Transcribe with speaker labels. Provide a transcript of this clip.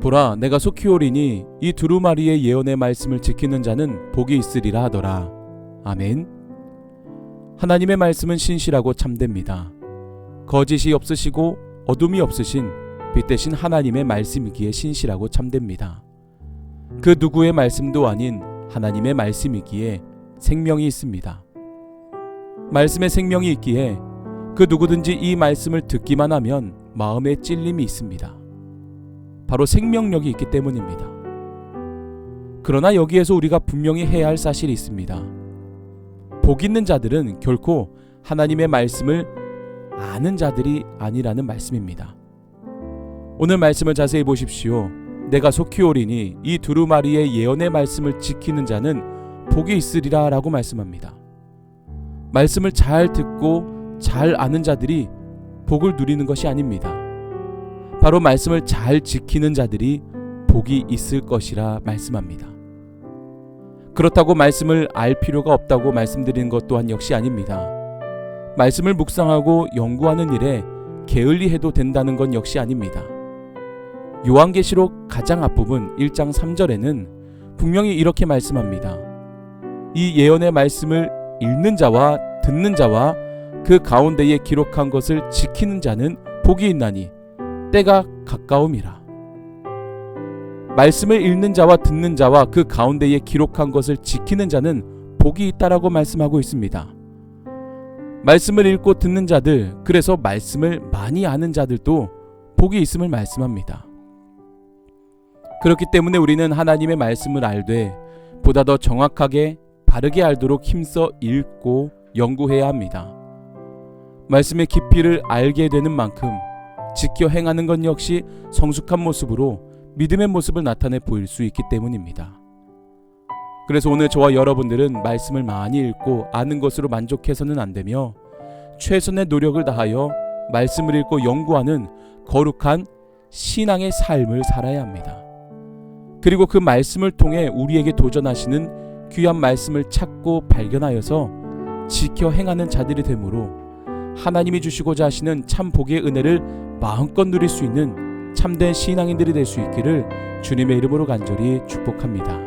Speaker 1: 보라 내가 속히 오리니 이 두루마리의 예언의 말씀을 지키는 자는 복이 있으리라 하더라. 아멘. 하나님의 말씀은 신실하고 참됩니다. 거짓이 없으시고 어둠이 없으신 빛 대신 하나님의 말씀이기에 신실하고 참됩니다. 그 누구의 말씀도 아닌 하나님의 말씀이기에 생명이 있습니다. 말씀에 생명이 있기에 그 누구든지 이 말씀을 듣기만 하면 마음에 찔림이 있습니다. 바로 생명력이 있기 때문입니다. 그러나 여기에서 우리가 분명히 해야 할 사실이 있습니다. 복 있는 자들은 결코 하나님의 말씀을 아는 자들이 아니라는 말씀입니다. 오늘 말씀을 자세히 보십시오. 내가 속히 오리니 이 두루마리의 예언의 말씀을 지키는 자는 복이 있으리라 라고 말씀합니다. 말씀을 잘 듣고 잘 아는 자들이 복을 누리는 것이 아닙니다. 바로 말씀을 잘 지키는 자들이 복이 있을 것이라 말씀합니다. 그렇다고 말씀을 알 필요가 없다고 말씀드리는 것 또한 역시 아닙니다. 말씀을 묵상하고 연구하는 일에 게을리해도 된다는 건 역시 아닙니다. 요한계시록 가장 앞부분 1장 3절에는 분명히 이렇게 말씀합니다. 이 예언의 말씀을 읽는 자와 듣는 자와 그 가운데에 기록한 것을 지키는 자는 복이 있나니 때가 가까움이라. 말씀을 읽는 자와 듣는 자와 그 가운데에 기록한 것을 지키는 자는 복이 있다라고 말씀하고 있습니다. 말씀을 읽고 듣는 자들, 그래서 말씀을 많이 아는 자들도 복이 있음을 말씀합니다. 그렇기 때문에 우리는 하나님의 말씀을 알되 보다 더 정확하게 바르게 알도록 힘써 읽고 연구해야 합니다. 말씀의 깊이를 알게 되는 만큼 지켜 행하는 것 역시 성숙한 모습으로 믿음의 모습을 나타내 보일 수 있기 때문입니다. 그래서 오늘 저와 여러분들은 말씀을 많이 읽고 아는 것으로 만족해서는 안 되며 최선의 노력을 다하여 말씀을 읽고 연구하는 거룩한 신앙의 삶을 살아야 합니다. 그리고 그 말씀을 통해 우리에게 도전하시는 귀한 말씀을 찾고 발견하여서 지켜 행하는 자들이 되므로 하나님이 주시고자 하시는 참 복의 은혜를 마음껏 누릴 수 있는 참된 신앙인들이 될 수 있기를 주님의 이름으로 간절히 축복합니다.